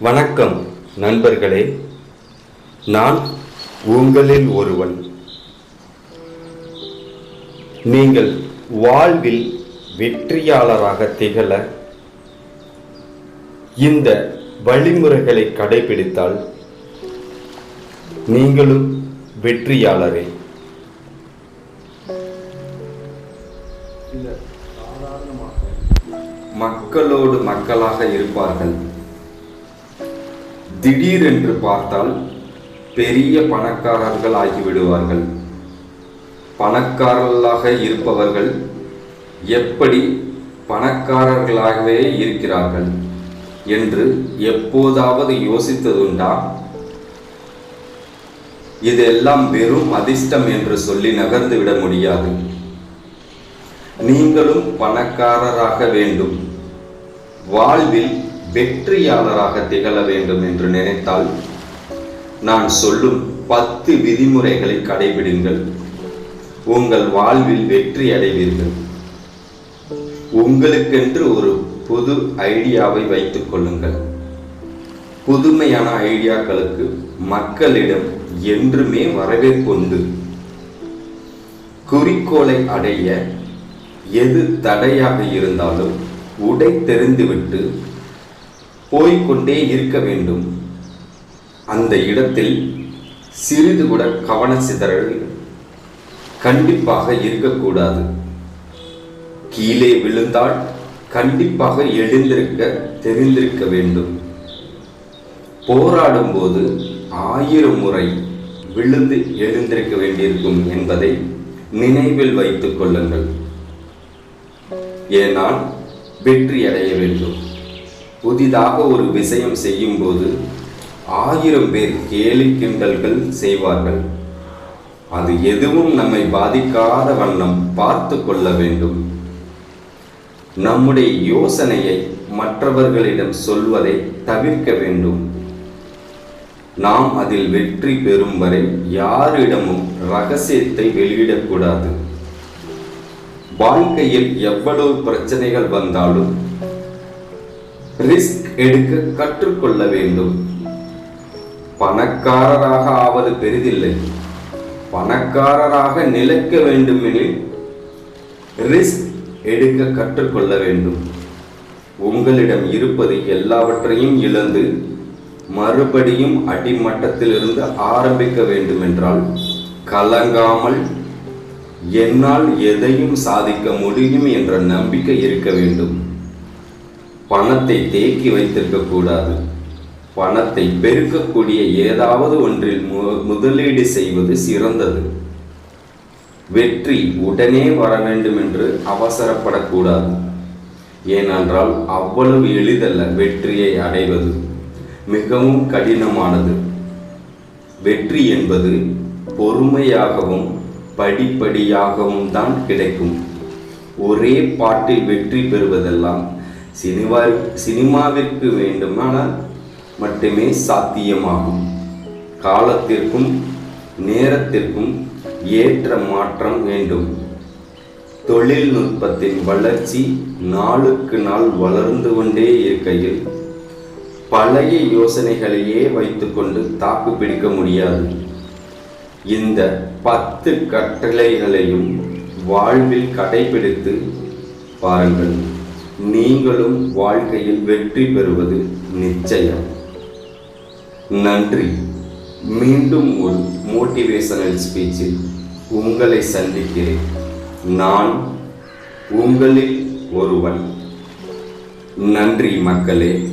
வணக்கம் நண்பர்களே. நான் உங்களில் ஒருவன். நீங்கள் வாழ்வில் வெற்றியாளராக திகழ இந்த வழிமுறைகளை கடைபிடித்தால் நீங்களும் வெற்றியாளரே. மக்களோடு மக்களாக இருப்பார்கள். திடீரென்று பார்த்தால் பெரிய பணக்காரர்கள் ஆகிவிடுவார்கள். பணக்காரர்களாக இருப்பவர்கள் எப்படி பணக்காரர்களாகவே இருக்கிறார்கள் என்று எப்போதாவது யோசித்ததுண்டா? இதெல்லாம் வெறும் அதிர்ஷ்டம் என்று சொல்லி நகர்ந்து விட முடியாது. நீங்களும் பணக்காரராக வேண்டும். வாழ்வில் வெற்றியாளராக திகழ வேண்டும் என்று நினைத்தால் நான் சொல்லும் பத்து விதிமுறைகளை கடைபிடிங்கள். உங்கள் வாழ்வில் வெற்றி அடைவீர்கள். உங்களுக்கென்று ஒரு புது ஐடியாவை வைத்துக் கொள்ளுங்கள். புதுமையான ஐடியாக்களுக்கு மக்களிடம் என்றுமே வரவேற்புண்டு குறிக்கோளை அடைய எது தடையாக இருந்தாலும் உடை தெரிந்துவிட்டு போய்க்கொண்டே இருக்க வேண்டும். அந்த இடத்தில் சிறிது கூட கவன சிதறல் கண்டிப்பாக இருக்கக்கூடாது. கீழே விழுந்தால் கண்டிப்பாக எழுந்திருக்க தெரிந்திருக்க வேண்டும். போராடும் போது ஆயிரம் முறை விழுந்து எழுந்திருக்க வேண்டியிருக்கும் என்பதை நினைவில் வைத்துக் கொள்ளுங்கள். ஏனால் வெற்றி அடைய வேண்டும். புதிதாக ஒரு விஷயம் செய்யும் போது ஆயிரம் பேர் கேலி கிண்டல்கள் செய்வார்கள். அது எதுவும் நம்மை பாதிக்காத வண்ணம் பார்த்து கொள்ள வேண்டும். நம்முடைய யோசனையை மற்றவர்களிடம் சொல்வதை தவிர்க்க வேண்டும். நாம் அதில் வெற்றி பெறும் வரை யாரிடமும் ரகசியத்தை வெளியிடக்கூடாது. வாழ்க்கையில் எவ்வளவு பிரச்சனைகள் வந்தாலும் ரிஸ்க் எடுக்க கற்றுக்கொள்ள வேண்டும். பணக்காரராக ஆவது பெரிதில்லை. பணக்காரராக நிலைக்க வேண்டுமெனில் ரிஸ்க் எடுக்க கற்றுக்கொள்ள வேண்டும். உங்களிடம் இருப்பது எல்லாவற்றையும் இழந்து மறுபடியும் அடிமட்டத்திலிருந்து ஆரம்பிக்க வேண்டுமென்றால் கலங்காமல் என்னால் எதையும் சாதிக்க முடியும் என்ற நம்பிக்கை இருக்க வேண்டும். பணத்தை தேக்கி வைத்திருக்க கூடாது. பணத்தை பெருக்கக்கூடிய ஏதாவது ஒன்றில் மு- முதலீடு செய்வது சிறந்தது. வெற்றி உடனே வர வேண்டும் என்று அவசரப்படக்கூடாது. ஏனென்றால் அவ்வளவு எளிதல்ல வெற்றியை அடைவது. மிகவும் கடினமானது. வெற்றி என்பது பொறுமையாகவும் படிப்படியாகவும் தான் கிடைக்கும். ஒரே பாட்டில் வெற்றி பெறுவதெல்லாம் சினிமா சினிமாவிற்கு வேண்டுமானால் மட்டுமே சாத்தியமாகும். காலத்திற்கும் நேரத்திற்கும் ஏற்ற மாற்றம் வேண்டும். தொழில்நுட்பத்தின் வளர்ச்சி நாளுக்கு நாள் வளர்ந்து கொண்டே இருக்கையில் பழைய யோசனைகளையே வைத்துக்கொண்டு தாக்கு பிடிக்க முடியாது. இந்த பத்து கட்டளைகளையும் வாழ்வில் கடைபிடித்து பாருங்கள். நீங்களும் வாழ்க்கையில் வெற்றி பெறுவது நிச்சயம். நன்றி. மீண்டும் ஒரு மோட்டிவேஷனல் ஸ்பீச்சில் உங்களை சந்திக்கிறேன். நான் உங்களில் ஒருவன். நன்றி மக்களே.